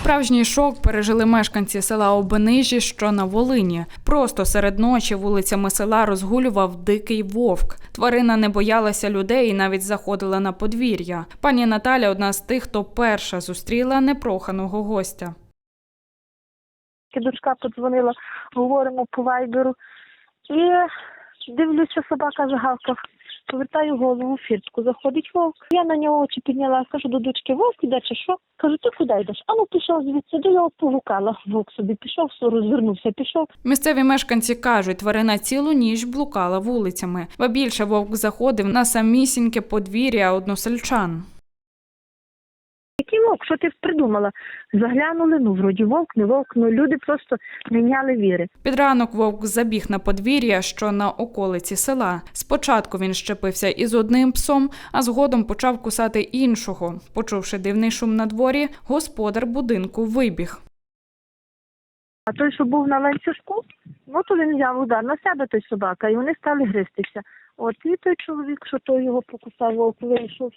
Справжній шок пережили мешканці села Обенижі, що на Волині. Просто серед ночі вулицями села розгулював дикий вовк. Тварина не боялася людей і навіть заходила на подвір'я. Пані Наталя одна з тих, хто перша зустріла непроханого гостя. Дочка подзвонила, говоримо по вайберу. І дивлюся, собака загавкав. Повертаю голову в фіртку, заходить вовк. Я на нього очі підняла, кажу до дочки, вовк іде чи що? Кажу, ти куди йдеш? А ну пішов звідси, до його погукала. Вовк собі пішов, розвернувся, пішов. Місцеві мешканці кажуть, тварина цілу ніч блукала вулицями. Ба більше вовк заходив на самісіньке подвір'я односельчан. Який вовк? Що ти придумала? Заглянули, ну вроді вовк, не вовк, ну люди просто міняли віри. Під ранок вовк забіг на подвір'я, що на околиці села. Спочатку він щепився із одним псом, а згодом почав кусати іншого. Почувши дивний шум на дворі, господар будинку вибіг. А той, що був на ланцюжку, ну то він взяв удар на себе той собака, і вони стали гристися. От і той чоловік, що той його покусав, вовк вийшов,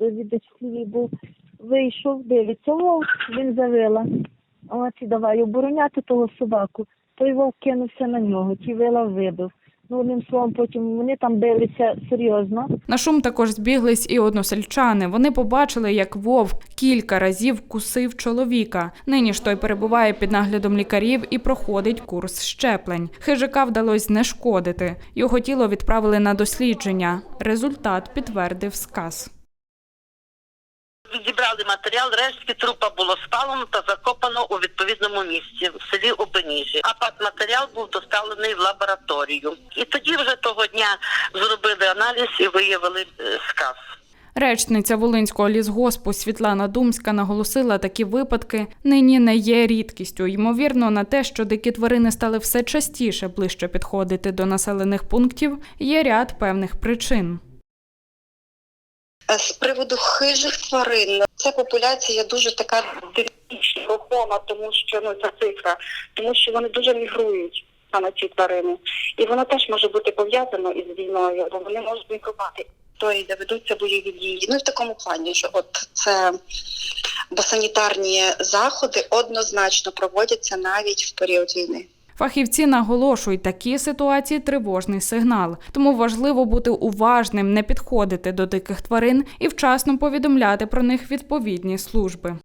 від хліві був, вийшов, дивиться, вовк, він завила. От і давай обороняти того собаку. Той вовк кинувся на нього, ті вила вибив. Ну, одним словом, потім вони там билися серйозно. На шум також збіглись і односельчани. Вони побачили, як вовк кілька разів кусив чоловіка. Нині ж той перебуває під наглядом лікарів і проходить курс щеплень. Хижака вдалося знешкодити. Його тіло відправили на дослідження. Результат підтвердив сказ. Відібрали матеріал, рештки трупа було спалено та закопано у відповідному місці в селі Обеніжі. А матеріал був доставлений в лабораторію. І тоді вже того дня зробили аналіз і виявили е, сказ. Речниця Волинського лісгоспу Світлана Думська наголосила, такі випадки нині не є рідкістю. Ймовірно, на те, що дикі тварини стали все частіше ближче підходити до населених пунктів, є ряд певних причин. Е, З приводу хижих тварин, ця популяція дуже така динамічна, рухома, тому що ну ця цифра, тому що вони дуже мігрують саме ці тварини. І воно теж може бути пов'язано із війною, бо вони можуть мігрувати. То і де ведуться бойові дії. Ну і в такому плані, що от це бо санітарні заходи однозначно проводяться навіть в період війни. Фахівці наголошують, такі ситуації тривожний сигнал. Тому важливо бути уважним, не підходити до диких тварин і вчасно повідомляти про них відповідні служби.